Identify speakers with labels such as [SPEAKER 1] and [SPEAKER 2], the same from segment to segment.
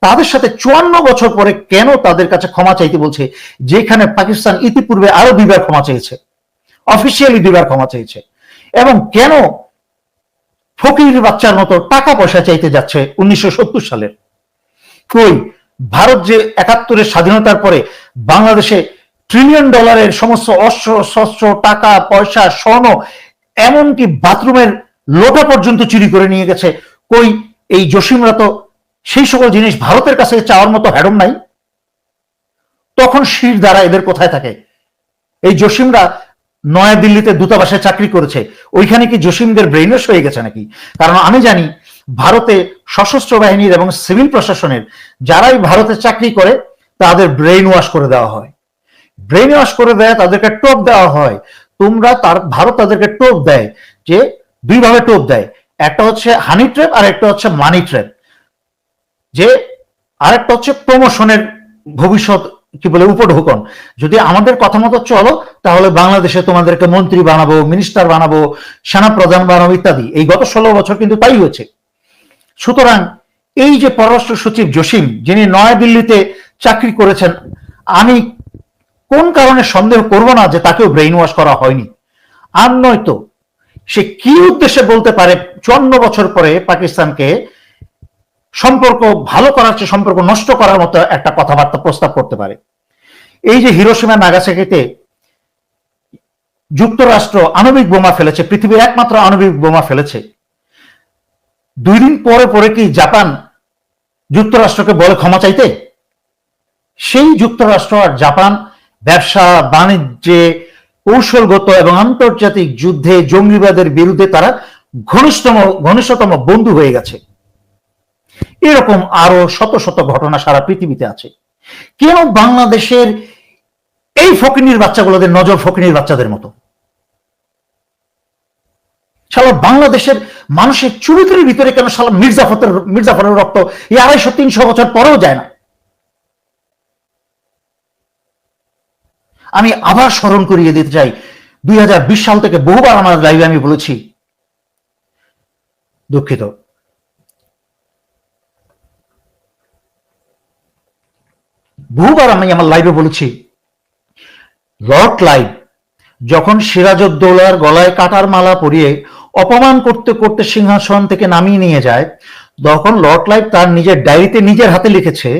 [SPEAKER 1] তাদের সাথে চুয়ান্ন বছর পরে কেন তাদের কাছে ক্ষমা চাইতে বলছে? যেখানে পাকিস্তান ইতিপূর্বে আরও দুইবার ক্ষমা চেয়েছে। অফিসিয়ালি দুইবার ক্ষমা চেয়েছে। এবং কেন ফকির বাচ্চার মতো টাকা পয়সা চাইতে যাচ্ছে উনিশশো সালের? কই, ভারত যে একাত্তরের স্বাধীনতার পরে বাংলাদেশে ট্রিলিয়ন ডলারের সমস্ত অস্ত্র, শস্ত্র, টাকা, পয়সা, স্বর্ণ, এমনকি বাথরুমের লোটা পর্যন্ত চুরি করে নিয়ে গেছে। কই, এই জসিমরা তো সেই সকল জিনিস ভারতের কাছে চাওয়ার মতো হ্যাডম নাই। তখন শির দ্বারা এদের কোথায় থাকে? এই জসিমরা নয়াদিল্লিতে দূতাবাসে চাকরি করেছে। ওইখানে কি জসিমদের ব্রেইনস হয়ে গেছে নাকি? কারণ আমি জানি, ভারতে সশস্ত্র বাহিনীর এবং সিভিল প্রশাসনের যারাই ভারতে চাকরি করে, তাদের ব্রেইন ওয়াশ করে দেওয়া হয়। ব্রেইন ওয়াশ করে দেয়, তাদেরকে টোপ দেওয়া হয়। তোমরা তার, ভারত তাদেরকে টোপ দেয় যে, দুইভাবে টোপ দেয়। একটা হচ্ছে হানি ট্র্যাপ আর একটা হচ্ছে মানি ট্র্যাপ যে আরেকটা হচ্ছে প্রমোশনের ভবিষ্যৎ কি বলে উপঢৌকন। যদি আমাদের কথা মতো চলো, তাহলে বাংলাদেশে তোমাদেরকে মন্ত্রী বানাবো মিনিস্টার বানাবো সেনা প্রধান বানাবো ইত্যাদি। এই গত ষোলো বছর কিন্তু তাই হয়েছে। সুতরাং এই যে পররাষ্ট্র সচিব জসিম, যিনি নয়াদিল্লিতে চাকরি করেছেন, আমি কোন কারণে সন্দেহ করব না যে তাকেও ব্রেইন ওয়াশ করা হয়নি। আর নয়তো সে কি উদ্দেশ্যে বলতে পারে, চুয়ান্ন বছর পরে পাকিস্তানকে সম্পর্ক ভালো করার চেয়ে সম্পর্ক নষ্ট করার মতো একটা কথাবার্তা প্রস্তাব করতে পারে। এই যে হিরোসীমা নাগাসাকিতে যুক্তরাষ্ট্র আণবিক বোমা ফেলেছে, পৃথিবীর একমাত্র আণবিক বোমা ফেলেছে। দুই দিন পরে পরে কি জাপান যুক্তরাষ্ট্রকে বলে ক্ষমা চাইতে? সেই যুক্তরাষ্ট্র আর জাপান ব্যবসা, বাণিজ্যে কৌশলগত এবং আন্তর্জাতিক যুদ্ধে জঙ্গিবাদের বিরুদ্ধে তারা ঘনিষ্ঠতম ঘনিষ্ঠতম বন্ধু হয়ে গেছে। এরকম আরও শত শত ঘটনা সারা পৃথিবীতে আছে। কেন বাংলাদেশের এই ফকিনির বাচ্চাগুলোদের নজর ফকিনির বাচ্চাদের মতো? সালা বাংলাদেশের মানুষের চুরিতের ভিতরে কেন সালা মির্জাফরের মির্জাফরের রক্ত এই আড়াইশো, তিনশো বছর পরেও যায় না? আমি আবার স্মরণ করিয়ে দিতে চাই, দুই হাজার বিশ সাল থেকে বহুবার আমার লাইভে আমি বলেছি, দুঃখিত। বহুবার আমি আমার লাইভে বলেছি লর্ড লাইভ যখন সিরাজউদ্দৌলার গলায় কাটার মালা পরিয়ে অপমান করতে করতে সিংহাসন থেকে নামিয়ে নিয়ে যায়, তখন লর্ড লাইভ তার নিজের ডায়েরিতে নিজের হাতে লিখেছে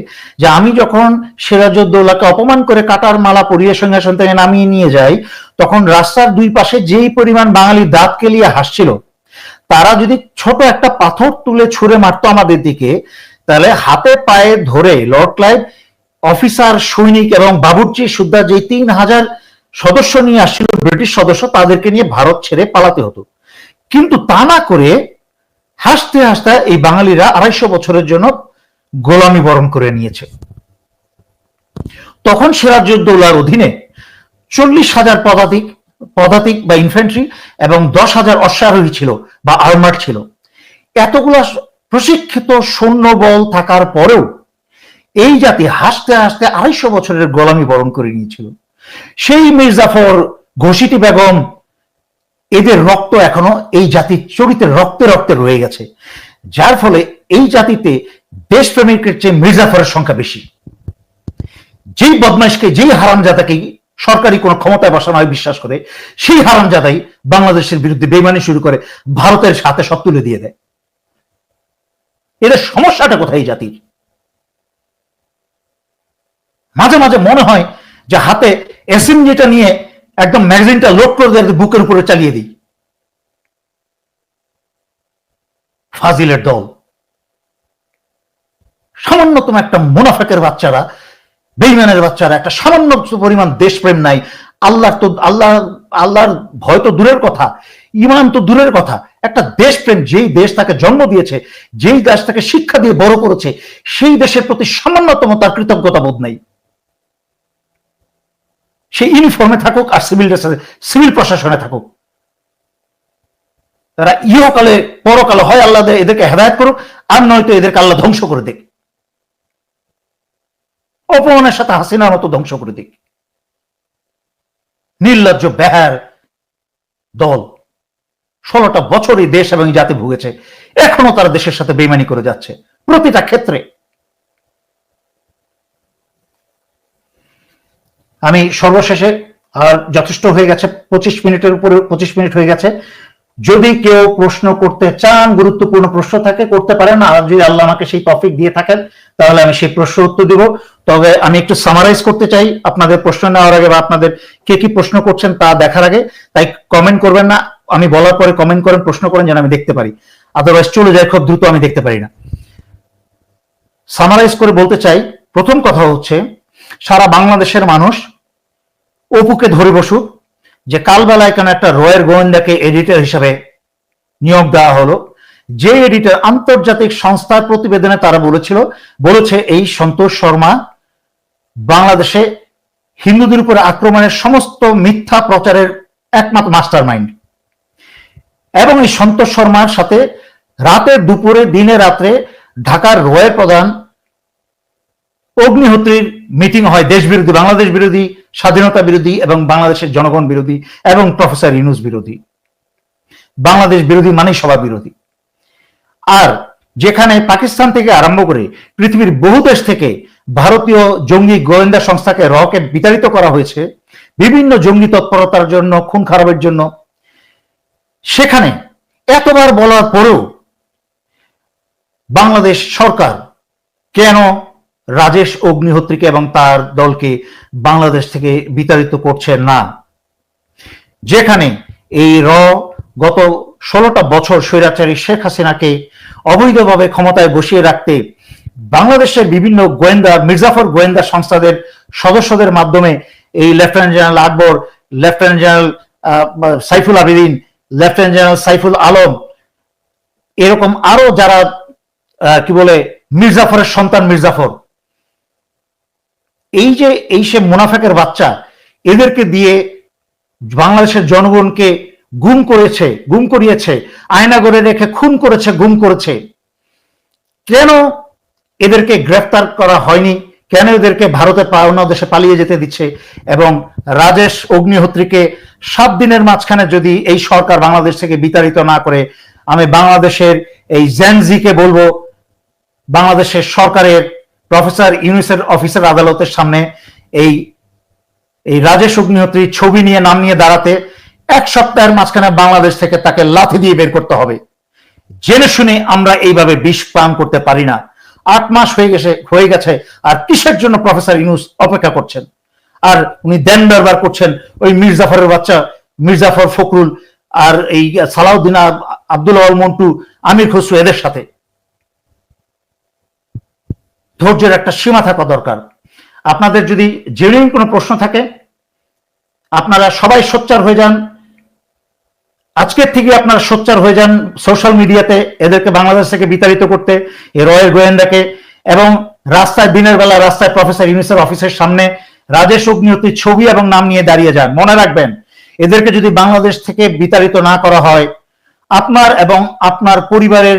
[SPEAKER 1] যে, আমি যখন সিরাজউদ্দৌলাকে অপমান করে কাটার মালা পরিয়ে সিংহাসন থেকে নামিয়ে নিয়ে যাই, তখন রাস্তার দুই পাশে যেই পরিমাণ বাঙালি দাঁত কেলিয়ে হাসছিল, তারা যদি ছোট একটা পাথর তুলে ছুঁড়ে মারতো আমাদের দিকে, তাহলে হাতে পায়ে ধরে লর্ড ক্লাইভ অফিসার, সৈনিক এবং বাবুর্চি সুদ্ধা যে তিন হাজার সদস্য নিয়ে আসছিল, ব্রিটিশ সদস্য, তাদেরকে নিয়ে ভারত ছেড়ে পালাতে হতো। কিন্তু তা না করে হাসতে হাসতে এই বাঙালিরা আড়াইশো বছরের জন্য গোলামি বরণ করে নিয়েছে। তখন সিরাজউদ্দৌলার অধীনে চল্লিশ হাজার পদাতিক পদাতিক বা ইনফ্যান্ট্রি এবং দশ হাজার অশ্বারোহী ছিল বা আর্মার ছিল। এতগুলা প্রশিক্ষিত সৈন্যবল থাকার পরেও এই জাতি হাসতে হাসতে আড়াইশো বছরের গোলামি বরণ করে নিয়েছিল। সেই মির্জাফর, ঘোষিতি বেগম, এদের রক্ত এখনও এই জাতির চরিত্রের রক্তে রক্তে রয়ে গেছে। যার ফলে এই জাতিতে দেশপ্রেমিকের চেয়ে মির্জাফরের সংখ্যা বেশি। যেই বদমাইশকে, যেই হারামজাদাকে সরকারি কোনো ক্ষমতায় বসানো হয় বিশ্বাস করে, সেই হারামজাদাই বাংলাদেশের বিরুদ্ধে বেমানি শুরু করে, ভারতের সাথে সব তুলে দিয়ে দেয়। এদের সমস্যাটা কোথায় জাতির? মাঝে মাঝে মনে হয় যে হাতে এসএমজিটা নিয়ে একদম ম্যাগাজিনটা লোড করে দিয়ে বুকের উপরে চালিয়ে দিই। ফাজিলের দল। সামান্যতম একটা মুনাফেকের বাচ্চারা বেইমানের বাচ্চারা, একটা সামান্য পরিমাণ দেশপ্রেম নাই। আল্লাহ তো, আল্লাহ, আল্লাহর ভয় তো দূরের কথা ইমান তো দূরের কথা। একটা দেশপ্রেম যেই দেশ তাকে জন্ম দিয়েছে, যেই দেশ তাকে শিক্ষা দিয়ে বড় করেছে, সেই দেশের প্রতি সামান্যতম তার কৃতজ্ঞতা বোধ নাই। সে ইউনিফর্মে থাকুক আর সিভিল সিভিল প্রশাসনে থাকুক। তারা ইহকালে, পরকালে হয় আল্লাহ এদেরকে হেদায়ত করুক, আর নয়তো এদেরকে আল্লাহ ধ্বংস করে দেখ অপমানের সাথে হাসিনার মতো ধ্বংস করে দিক। নির্লজ্জ, বেহার দল ষোলোটা বছর এই দেশ এবং জাতি ভুগেছে। এখনও তারা দেশের সাথে বেমানি করে যাচ্ছে। প্রতিটা ক্ষেত্রে আমি সর্বশেষে, আর যথেষ্ট হয়ে গেছে, পঁচিশ মিনিটের উপরে, পঁচিশ মিনিট হয়ে গেছে। যদি কেউ প্রশ্ন করতে চান, গুরুত্বপূর্ণ প্রশ্ন থাকে, করতে পারেন আর যদি আল্লাহ আমাকে সেই টপিক দিয়ে থাকেন, তাহলে আমি সেই প্রশ্ন উত্তর দিব। তবে আমি একটু সামারাইজ করতে চাই, আপনাদের প্রশ্ন নেওয়ার আগে বা আপনাদের কে কি প্রশ্ন করছেন তা দেখার আগে, তাই কমেন্ট করবেন না, আমি বলার পরে কমেন্ট করেন, প্রশ্ন করেন, যেন আমি দেখতে পারি। আদারওয়াইজ চলে যায়, খুব দ্রুত আমি দেখতে পারি না। সামারাইজ করে বলতে চাই, প্রথম কথা হচ্ছে সারা বাংলাদেশের মানুষ অপুকে ধরে বসুক যে কালবেলায় কেন একটা রয়ের গোয়েন্দাকে এডিটর হিসেবে নিয়োগ দেওয়া হলো। যে এডিটর আন্তর্জাতিক সংস্থার প্রতিবেদনে তারা বলেছিল, বলেছে এই সন্তোষ শর্মা বাংলাদেশে হিন্দুদের উপরে আক্রমণের সমস্ত মিথ্যা প্রচারের একমাত্র মাস্টার মাইন্ড এবং এই সন্তোষ শর্মার সাথে রাতে দুপুরে, দিনে রাত্রে ঢাকার রয়ের প্রধান অগ্নিহোত্রীর মিটিং হয় দেশ বিরোধী, বাংলাদেশ বিরোধী, স্বাধীনতা বিরোধী এবং বাংলাদেশের জনগণ বিরোধী এবং প্রফেসর ইউনুস বিরোধী। বাংলাদেশ বিরোধী মানে সভা বিরোধী। আর যেখানে পাকিস্তান থেকে আরম্ভ করে পৃথিবীর বহু দেশ থেকে ভারতীয় জঙ্গি গোয়েন্দা সংস্থাকে রকেট বিতাড়িত করা হয়েছে, বিভিন্ন জঙ্গি তৎপরতার জন্য, খুন খারাপের জন্য। সেখানে এতবার বলার পরেও বাংলাদেশ সরকার কেন রাজেশ অগ্নিহোত্রীকে এবং তার দলকে বাংলাদেশ থেকে বিতাড়িত করছে না। যেখানে এই র গত ষোলোটা বছর স্বৈরাচারী শেখ হাসিনাকে অবৈধভাবে ক্ষমতায় বসিয়ে রাখতে বাংলাদেশের বিভিন্ন গোয়েন্দা, মির্জাফর গোয়েন্দা সংস্থাদের সদস্যদের মাধ্যমে এই lieutenant general Akbar, lieutenant general Saiful Abidin, lieutenant general Saiful Alam, এরকম আরও যারা কি বলে, মির্জাফরের সন্তান মির্জাফর এই যে, এই সে মুনাফেকের বাচ্চা, এদেরকে দিয়ে বাংলাদেশের জনগণকে গুম করেছে, গুম করিয়েছে আয়না করে রেখে খুন করেছে, গুম করেছে। কেন এদেরকে গ্রেফতার করা হয়নি? কেন এদেরকে ভারতে অন্য দেশে পালিয়ে যেতে দিচ্ছে? এবং রাজেশ অগ্নিহোত্রীকে সাত দিনের মাঝখানে যদি এই সরকার বাংলাদেশ থেকে বিতাড়িত না করে, আমি বাংলাদেশের এই জেনজিকে বলব, বাংলাদেশের সরকারের প্রফেসর ইউনিসের অফিসার আদালতের সামনে এই এই রাজেশ অগ্নিহোত্রীর ছবি নিয়ে নাম নিয়ে দাঁড়াতে এক সপ্তাহের মাঝখানে বাংলাদেশ থেকে তাকে লাথি দিয়ে বের করতে হবে। জেনে শুনে আমরা এইভাবে বিষ পান করতে পারি না। আট মাস হয়ে গেছে হয়ে গেছে, আর কিসের জন্য প্রফেসর ইউনুস অপেক্ষা করছেন? আর উনি দেন ব্যবহার করছেন, ওই মির্জাফরের বাচ্চা, মির্জাফর ফখরুল আর এই সালাউদ্দিন আব্দুল মন্টু, আমির খসরু এদের সাথে। ধৈর্যের একটা সীমা থাকা দরকার। আপনাদের যদি জেনুইন কোনো প্রশ্ন থাকে, আপনারা সবাই সোচ্চার হয়ে যান। আজকের থেকে আপনারা সোচ্চার হয়ে যান সোশ্যাল মিডিয়াতে, এদেরকে বাংলাদেশ থেকে বিতাড়িত করতে এ রয়ের গোয়েন্দাকে। এবং রাস্তায় দিনের বেলা রাস্তায় প্রফেসর ইউনিসের অফিসের সামনে রাজেশ অগ্নিহতির ছবি এবং নাম নিয়ে দাঁড়িয়ে যান। মনে রাখবেন, এদেরকে যদি বাংলাদেশ থেকে বিতাড়িত না করা হয়, আপনার এবং আপনার পরিবারের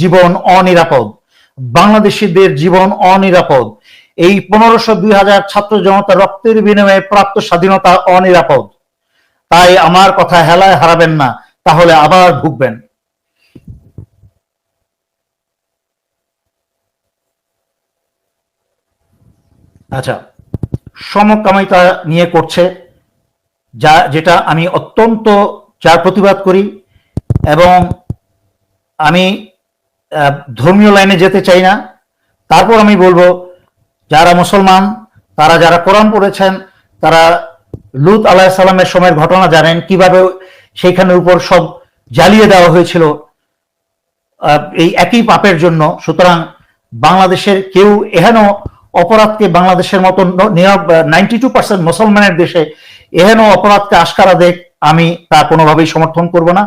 [SPEAKER 1] জীবন অনিরাপদ। বাংলাদেশিদের জীবন অনিরাপদ। এই পনেরোশো দুই হাজার ছাত্র জনতা রক্তের বিনিময়ে প্রাপ্ত স্বাধীনতা অনিরাপদ। তাই আমার কথা হেলায় হারাবেন না, তাহলে আবার ভুগবেন। আচ্ছা সমকামিতা নিয়ে করছে, যা, যেটা আমি অত্যন্ত যার প্রতিবাদ করি, এবং আমি ধর্মীয় লাইনে যেতে চাই না। তারপর আমি বলব, যারা মুসলমান, তারা যারা কোরআন পড়েছেন, তারা লুত আলাহ সাল্লামের সময়ের ঘটনা জানেন, কীভাবে সেইখানের উপর সব জ্বালিয়ে দেওয়া হয়েছিল। এই একই পাপের জন্য। সুতরাং বাংলাদেশের কেউ এহেন অপরাধকে বাংলাদেশের মতো নাইনটি টু পার্সেন্ট মুসলমানের দেশে এহেন অপরাধকে আস্কারা দেখ, আমি তা কোনোভাবেই সমর্থন করব না।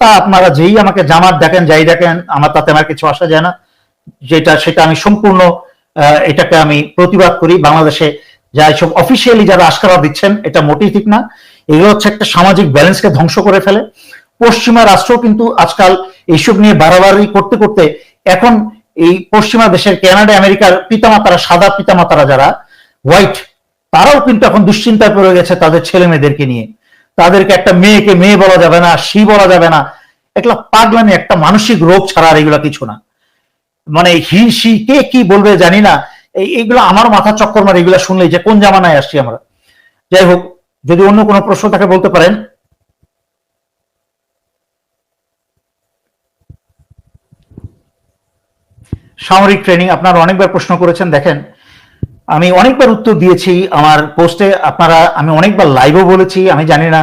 [SPEAKER 1] তা আপনারা যেই আমাকে জামাত দেখেন, যাই দেখেন, আমার তাতে আমার কিছু আসা যায় না। যেটা, সেটা আমি সম্পূর্ণ এটাকে আমি প্রতিবাদ করি। বাংলাদেশে যা এসব অফিসিয়ালি যারা আস্কারা দিচ্ছেন, এটা মোটেই ঠিক না। এগুলো হচ্ছে একটা সামাজিক ব্যালেন্সকে ধ্বংস করে ফেলে। পশ্চিমা রাষ্ট্র কিন্তু আজকাল এইসব নিয়ে বাড়াবাড়ি করতে করতে এখন এই পশ্চিমা দেশের কানাডা, আমেরিকার পিতামাতারা, সাদা পিতামাতারা যারা হোয়াইট তারাও কিন্তু এখন দুশ্চিন্তায় পড়ে গেছে তাদের ছেলে মেয়েদেরকে নিয়ে। তাদেরকে একটা মেয়েকে মেয়ে বলা যাবে না, সি বলা যাবে না। একটা পাগলামি, একটা মানসিক রোগ ছাড়া আর এগুলো কিছু না। মানে হি, সি, কে, কি বলবে জানি না। এইগুলো আমার মাথা চক্কর মারে, এগুলো শুনলে যে কোন জামানায় আসছি আমরা। যাই হোক, যদি অন্য কোনো প্রশ্ন থাকে বলতে পারেন। সামরিক ট্রেনিং, আপনারা অনেকবার প্রশ্ন করেছেন, দেখেন। আমি অনেকবার উত্তর দিয়েছি, আমার পোস্টে আপনারা, আমি অনেকবার লাইভও বলেছি, আমি জানি না,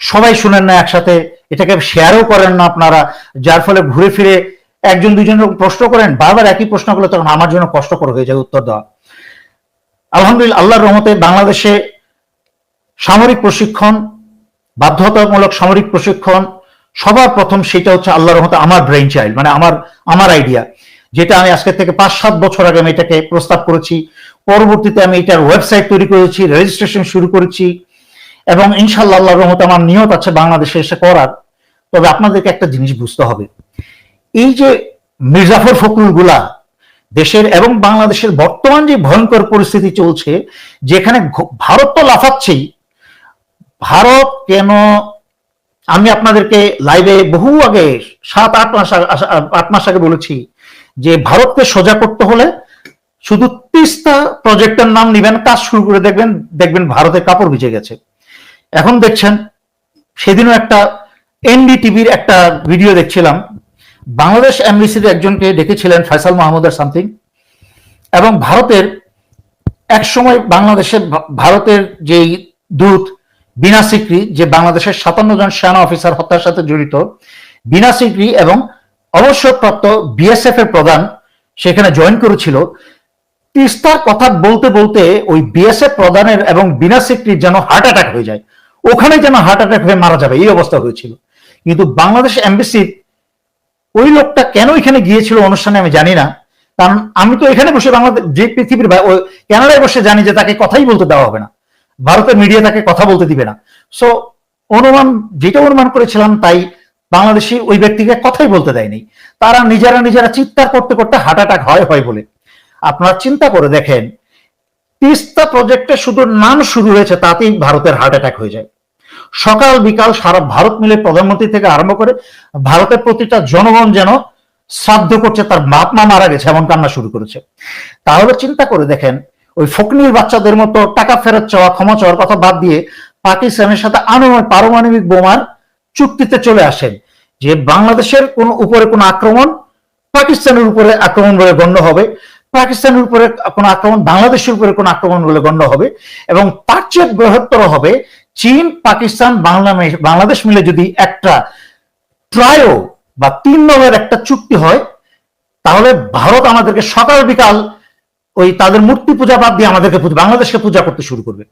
[SPEAKER 1] সবাই শুনেন না একসাথে, এটাকে শেয়ারও করেন না আপনারা, যার ফলে ঘুরে ফিরে একজন দুজন প্রশ্ন করেন, বারবার একই প্রশ্ন করলে তখন আমার জন্য কষ্টকর হয়ে যায় উত্তর দেওয়া। আলহামদুলিল্লাহ, আল্লাহর রহমতে বাংলাদেশে সামরিক প্রশিক্ষণ, বাধ্যতামূলক সামরিক প্রশিক্ষণ, সবার প্রথম সেটা হচ্ছে আল্লাহর রহমতে আমার ব্রেইন চাইল্ড মানে আমার আমার আইডিয়া যেটা আমি আজকে থেকে পাঁচ সাত বছর আগে আমি এটাকে প্রস্তাব করেছি। পরবর্তীতে আমি এটার ওয়েবসাইট তৈরি করেছি রেজিস্ট্রেশন শুরু করেছি, এবং ইনশাল্লাহ রহমতে আমার নিয়ত আছে বাংলাদেশে এসে করার। তবে আপনাদেরকে একটা জিনিস বুঝতে হবে। এই যে মির্জাফর ফখরুলগুলা দেশের এবং বাংলাদেশের বর্তমান যে ভয়ঙ্কর পরিস্থিতি চলছে, যেখানে ভারত তো লাফাচ্ছেই, ভারত কেন, আমি আপনাদেরকে লাইভে বহু আগে সাত, আট মাস আট মাস আগে বলেছি যে ভারতকে সোজা করতে হলে শুধু তিস্তা প্রজেক্টের নাম নিবেন, কাজ শুরু করে দেখবেন দেখবেন ভারতের কাপড় ভিজে গেছে। এখন দেখছেন, সেদিনও একটা এনডিটিভির একটা ভিডিও দেখছিলাম। বাংলাদেশ এমবিসির একজনকে ডেকেছিলেন, ফয়সাল মাহমুদের সামথিং। এবং ভারতের এক সময় বাংলাদেশের ভারতের যেই দূত বিনা সিকরি, যে বাংলাদেশের সাতান্ন জন সেনা অফিসার হত্যার সাথে জড়িত, বিনা সিকরি এবং অবসরপ্রাপ্ত বিএসএফ এর প্রধান, সেখানে জয়েন করেছিল তিস্তার কথা বলতে বলতে ওই বিএসএফ প্রধানের এবং বিনা সিকরির যেন হার্ট অ্যাটাক হয়ে যায়। ওখানে যেন হার্ট অ্যাটাক হয়ে মারা যাবে, এই অবস্থা হয়েছিল। কিন্তু বাংলাদেশ এমবিসির ওই লোকটা কেন এখানে গিয়েছিল অনুষ্ঠানে আমি জানি না। কারণ আমি তো এখানে বসে বাংলাদেশ, যে পৃথিবীর কানাডায় বসে জানি যে তাকে কথাই বলতে দেওয়া হবে না। ভারতের মিডিয়া তাকে কথা বলতে দিবে না। সো অনুমান, যেটা অনুমান করেছিলাম তাই বাংলাদেশি ওই ব্যক্তিকে কথাই বলতে দেয়নি। তারা নিজেরা নিজেরা চিৎকার করতে করতে হার্ট অ্যাটাক হয় হয় বলে। আপনারা চিন্তা করে দেখেন, তিস্তা প্রজেক্টে শুধু নাম শুরু হয়েছে, তাতেই ভারতের হার্ট অ্যাটাক হয়ে যায়। সকাল, বিকাল সারা ভারত মিলে প্রধানমন্ত্রী থেকে আরম্ভ করে ভারতের প্রতিটা জনগণ যেন শ্রাদ্ধ করছে, তার বাপ মা মারা গেছে, এমন কান্না শুরু করেছে। তাহলে চিন্তা করে দেখেন, ওই ফকনির বাচ্চাদের মতো টাকা ফেরত চাওয়া, ক্ষমা চাওয়ার কথা বাদ দিয়ে পাকিস্তানের সাথে আনুমানিক পারমাণবিক বোমার চুক্তিতে চলে আসেন, যে বাংলাদেশের কোন উপরে কোন আক্রমণ, পাকিস্তানের উপরে আক্রমণ বলে গণ্য হবে। পাকিস্তানের উপরে কোন আক্রমণ, বাংলাদেশের উপরে কোন আক্রমণ বলে গণ্য হবে এবং তার চেয়ে বৃহত্তর হবে চীন, পাকিস্তান বাংলাদেশ মিলে যদি একটা ট্রায়ো বা তিন নম্বরের একটা চুক্তি হয়, তাহলে ভারত আমাদেরকে সকাল বিকাল ওই তাদের মূর্তি পূজা বাদ দিয়ে আমাদেরকে বাংলাদেশকে পূজা করতে শুরু করবে।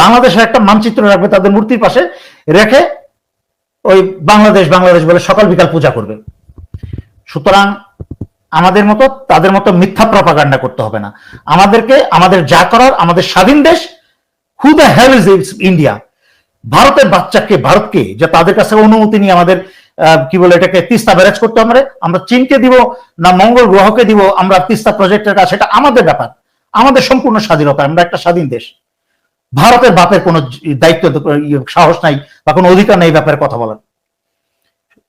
[SPEAKER 1] বাংলাদেশের একটা মানচিত্র রাখবে তাদের মূর্তির পাশে, রেখে ওই বাংলাদেশ বাংলাদেশ বলে সকাল বিকাল পূজা করবে। সুতরাং আমাদের মতো তাদের মতো মিথ্যা প্রপাগান্ডা করতে হবে না। আমাদেরকে আমাদের যা করার আমাদের স্বাধীন দেশ who the hell is India ভারতের বাচ্চাকে ভারতকে যে তাদের কাছে অনুমতি নিয়ে আমাদের কি বলে এটাকে তিস্তা ব্যারেজ করতে হবে আমরা চীনকে দিব না মঙ্গল গ্রহকে দিব আমরা তিস্তা প্রজেক্টের কাছে এটা আমাদের ব্যাপার। আমাদের সম্পূর্ণ স্বাধীনতা আমরা একটা স্বাধীন দেশ। ভারতের বাপের কোনো দায়িত্ব ইয়ে, সাহস নাই বা কোনো অধিকার নেই ব্যাপারে কথা বলার।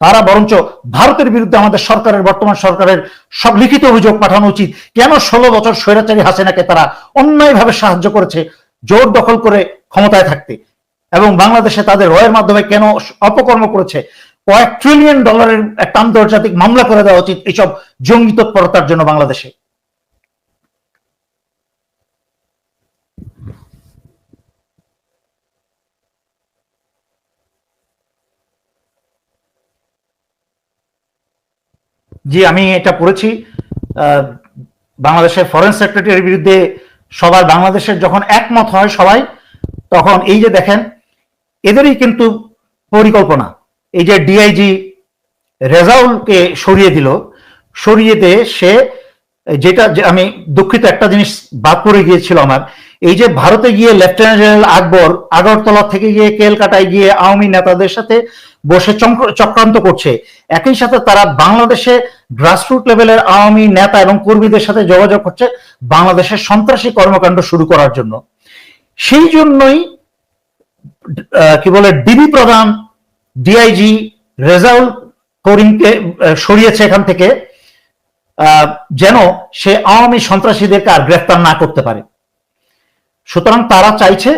[SPEAKER 1] তারা বরঞ্চ ভারতের বিরুদ্ধে আমাদের সরকারের, বর্তমান সরকারের সব লিখিত অভিযোগ পাঠানো উচিত। কেন ষোলো বছর স্বৈরাচারী হাসিনাকে তারা অন্যায়ভাবে সাহায্য করেছে জোর দখল করে ক্ষমতায় থাকতে? এবং বাংলাদেশে তাদের রয়ের মাধ্যমে কেন অপকর্ম করেছে? কয়েক ট্রিলিয়ন ডলারের একটা আন্তর্জাতিক মামলা করে দেওয়া উচিত এইসব জঙ্গি তৎপরতার জন্য বাংলাদেশে। জি, আমি এটা পড়েছি। বাংলাদেশের ফরেন সেক্রেটারির বিরুদ্ধে সবার বাংলাদেশের যখন একমত হয় সবাই, তখন এই যে দেখেন, এদেরই কিন্তু পরিকল্পনা। এই যে ডিআইজি রেজাউলকে সরিয়ে দিল, সরিয়ে দিয়ে সে যেটা আমি দুঃখিত একটা জিনিস বাদ পড়ে গিয়েছিল আমার। এই যে ভারতে গিয়ে লেফটেন্যান্ট জেনারেল আকবর আগরতলা থেকে গিয়ে কেলকাটায় গিয়ে আওয়ামী নেতাদের সাথে বসে চক্রান্ত করছে। একই সাথে তারা বাংলাদেশে গ্রাসরুট লেভেলের আওয়ামী নেতা এবং কর্মীদের সাথে যোগাযোগ করছে বাংলাদেশের সন্ত্রাসী কর্মকাণ্ড শুরু করার জন্য। সেই জন্যই কি বলে ডিবি প্রধান ডিআইজি রেজাউল করিমকে সরিয়েছে এখান থেকে যেন সে আওয়ামী সন্ত্রাসীদেরকে আর গ্রেফতার না করতে পারে। সুতরাং তারা চাইছে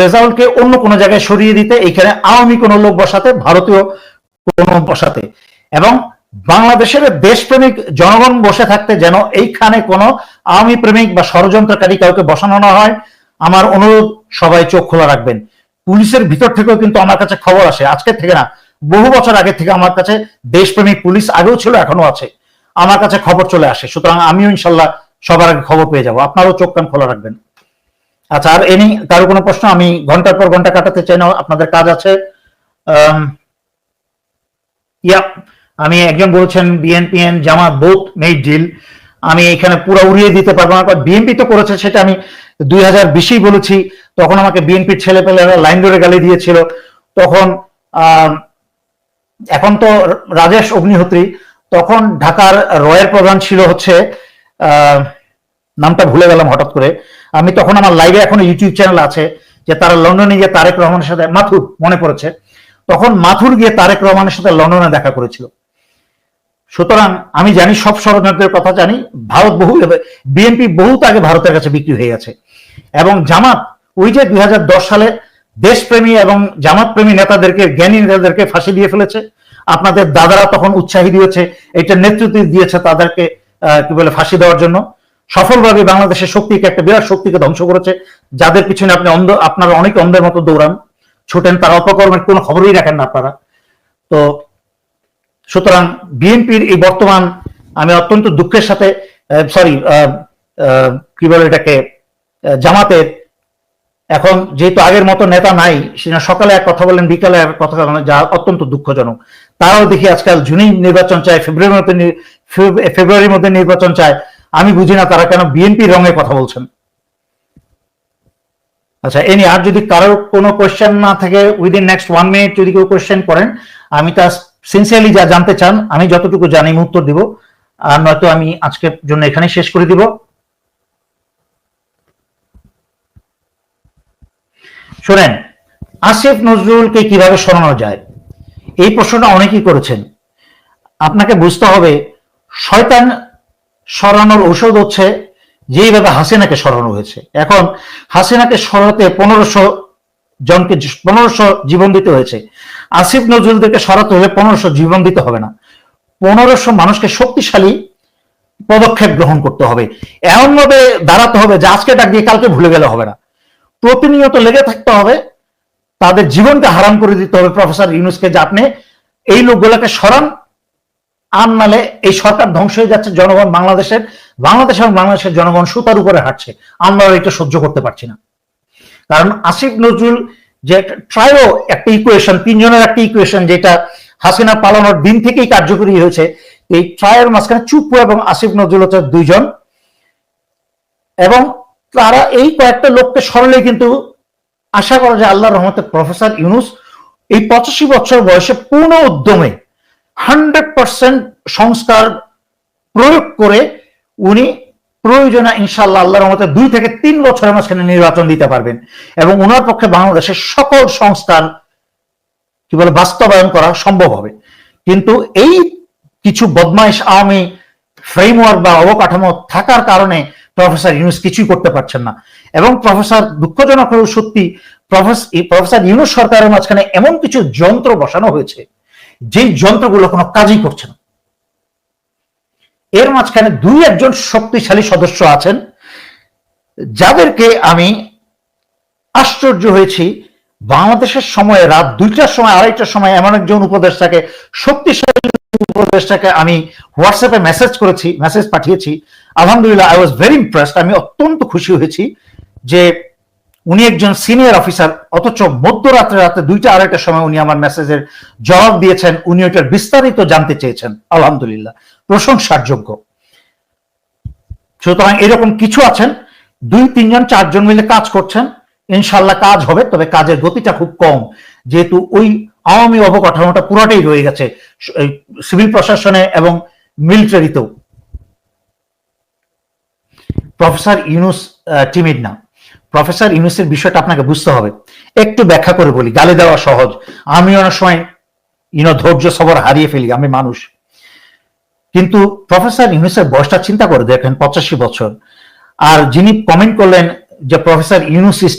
[SPEAKER 1] রেজাল্টকে অন্য কোনো জায়গায় সরিয়ে দিতে এখানে আওয়ামী কোনো লোক বসাতে, ভারতীয় কোনো বসাতে। এবং বাংলাদেশের দেশপ্রেমিক জনগণ বসে থাকতে যেন এইখানে কোনো আওয়ামী প্রেমিক বা ষড়যন্ত্রকারী কাউকে বসানো না হয়, আমার অনুরোধ, সবাই চোখ খোলা রাখবেন। পুলিশের ভিতর থেকেও কিন্তু আমার কাছে খবর আসে, আজকে থেকে না, বহু বছর আগে থেকে আমার কাছে দেশপ্রেমিক পুলিশ আগেও ছিল এখনও আছে। আমার কাছে খবর চলে আসে, সুতরাং আমিও ইনশাল্লাহ সবার আগে খবর পেয়ে যাব। আপনারও চোখ কান খোলা রাখবেন। আচ্ছা আর এনি কারও কোনো প্রশ্ন? আমি ঘণ্টার পর ঘণ্টা কাটাতে চাই না, আপনাদের কাজ আছে। ইয়া আমি একজন বলছেন, BNP and Jamaat both made deal. আমি এখানে পুরো উড়িয়ে দিতে পারব না বিএনপি তো করেছে, সেটা আমি দুই হাজার বিশেই বলেছি। তখন আমাকে বিএনপির ছেলে পেলেরা লাইন ধরে গালি দিয়েছিল। তখন এখন তো রাজেশ অগ্নিহোত্রী, তখন ঢাকার রয়ের প্রধান ছিল হচ্ছে নামটা ভুলে গেলাম হঠাৎ করে। আমি তখন আমার লাইভে এখন ইউটিউব চ্যানেল আছে, যে তারা লন্ডনে গিয়ে তারেক রহমানের সাথে, মাথুর, মনে পড়েছে। তখন মাথুর গিয়ে তারেক রহমানের সাথে লন্ডনে দেখা করেছিল। সুতরাং আমি জানি, সব ষড়যন্ত্রের কথা জানি, ভারত বহু বিএনপি বহুত আগে ভারতের কাছে বিক্রি হয়ে গেছে। এবং জামাত, ওই যে দুই হাজার দশ সালে দেশপ্রেমী এবং জামাত প্রেমী নেতাদেরকে, জ্ঞানী নেতাদেরকে ফাঁসি দিয়ে ফেলেছে, আপনাদের দাদারা তখন উৎসাহী দিয়েছে এটা নেতৃত্ব দিয়েছে তাদেরকে কি বলে, ফাঁসি দেওয়ার জন্য। সফলভাবে বাংলাদেশের শক্তিকে একটা বিরাট শক্তিকে ধ্বংস করেছে, যাদের পিছনে আপনি অন্ধ, আপনারা অনেক অন্ধের মতো দৌড়ান, ছোটেন, তারা অপকর্মের কোনো খবরই রাখেন না আপনারা। তো সুতরাং বিএনপির এই বর্তমান, আমি অত্যন্ত দুঃখের সাথে সরি কি বলে এটাকে জামাতের এখন যেহেতু আগের মতো নেতা নাই সেটা সকালে এক কথা বলেন বিকালে এক কথা বলেন যা অত্যন্ত দুঃখজনক। তারাও দেখি আজকাল জুনেই নির্বাচন চায়, ফেব্রুয়ারির মধ্যে ফেব্রুয়ারির মধ্যে নির্বাচন চায়। আমি বুঝি না তারা কেন বিএনপি রঙে কথা বলছেন। আচ্ছা এনি আর যদি কারোর কোনো কোয়েশ্চেন না থাকে উইদিন নেক্সট ওয়ান মিনিট যদি কেউ কোয়েশ্চেন করেন, আমি তা সিনসিয়ারলি যা জানতে চান, আমি যতটুকু জানি উত্তর দিব। আর নয়তো আমি আজকের জন্য এখানে শেষ করে দিব। শোনেন, আসিফ নজরুলকে কীভাবে সরানো যায়? এই প্রশ্নটা অনেকেই করেছেন। আপনাকে বুঝতে হবে, শয়তান সরানোর ঔষধ হচ্ছে যেইভাবে হাসিনাকে সরানো হয়েছে। এখন হাসিনাকে সরাতে পনেরোশো জনকে পনেরোশো জীবন দিতে হয়েছে। আসিফ নজরুলদেরকে সরাতে হলে পনেরোশো জীবন দিতে হবে না। পনেরোশো মানুষকে শক্তিশালী পদক্ষেপ গ্রহণ করতে হবে। এমন ভাবে দাঁড়াতে হবে যে আজকে ডাক দিয়ে কালকে ভুলে গেলে হবে না। প্রতিনিয়ত লেগে থাকতে হবে। তাদের জীবনকে হারাম করে দিতে হবে। প্রফেসর ইউনুসকে যে আপনি এই লোকগুলোকে সরান আর নালে এই সরকার ধ্বংস হয়ে যাচ্ছে, জনগণ বাংলাদেশের, বাংলাদেশ এবং বাংলাদেশের জনগণ সুতার উপরে হাঁটছে। আমরা এটা সহ্য করতে পারছি না। কারণ আসিফ নজরুল যে ট্রায়ো একটা ইকুয়েশন তিনজনের একটা ইকুয়েশন যেটা হাসিনা পালানোর দিন থেকেই কার্যকরী হয়েছে, এই ট্রায়ের মাঝখানে চুপ্পু এবং আসিফ নজরুল হচ্ছে দুইজন। এবং তারা এই কয়েকটা লোককে সরলে কিন্তু আশা করা যায় আল্লাহ রহমতে প্রফেসর ইউনুস এই পঁচাশি বছর বয়সে পূর্ণ উদ্যমে হান্ড্রেড পার্সেন্ট সংস্কার প্রয়োগ করে উনি প্রয়োজনে ইনশাল্লাহ আল্লাহর মতে দুই থেকে তিন বছরের মাঝখানে নির্বাচন দিতে পারবেন এবং ওনার পক্ষে বাংলাদেশের সকল সংস্কার, কি বলে, বাস্তবায়ন করা সম্ভব হবে। কিন্তু এই কিছু বদমাইশ আওয়ামী ফ্রেমওয়ার্ক বা অবকাঠামো থাকার কারণে প্রফেসর ইউনুস কিছুই করতে পারছেন না। এবং প্রফেসর, দুঃখজনক হলেও সত্যি প্রফেসর ইউনুস সরকারের মাঝখানে এমন কিছু যন্ত্র বসানো হয়েছে যেই যন্ত্রগুলো কোনো কাজই করছে না। এর মাঝখানে দুই একজন শক্তিশালী সদস্য আছেন, যাদেরকে আমি আশ্চর্য হয়েছি। বাংলাদেশের সময় রাত দুইটার সময়, আড়াইটার সময় এমন একজন উপদেষ্টাকে, শক্তিশালী উপদেষ্টাকে আমি হোয়াটসঅ্যাপে মেসেজ করেছি মেসেজ পাঠিয়েছি। আলহামদুলিল্লাহ আই ওয়াজ ভেরি ইমপ্রেসড আমি অত্যন্ত খুশি হয়েছি যে উনি একজন সিনিয়র অফিসার অথচ মধ্যরাত্রে রাতে দুইটা আড়াইটার সময় উনি আমার মেসেজের জবাব দিয়েছেন। উনি ওইটার বিস্তারিত জানতে চেয়েছেন। আলহামদুলিল্লাহ। প্রশংসার যোগ্য সুতরাং এরকম কিছু আছেন। দুই, তিনজন, চারজন মিলে কাজ করছেন। ইনশাল্লাহ কাজ হবে, তবে কাজের গতিটা খুব কম। যেহেতু ওই আওয়ামী অবকাঠামোটা পুরোটাই রয়ে গেছে সিভিল প্রশাসনে এবং মিলিটারিতেও প্রফেসর ইউনুস টিমিড না। প্রফেসর ইউনুসের বিষয়টা আপনাকে বুঝতে হবে। একটু ব্যাখ্যা করে বলি, গালি দেওয়া সহজ। আমি অনেক সময় ইউনো ধৈর্য, সবর হারিয়ে ফেলি, আমি মানুষ। কিন্তু প্রফেসর ইউনুসের বয়সটা চিন্তা করে দেখেন, পঁচাশি বছর। আর যিনি কমেন্ট করলেন যে প্রফেসর ইউনুস ইস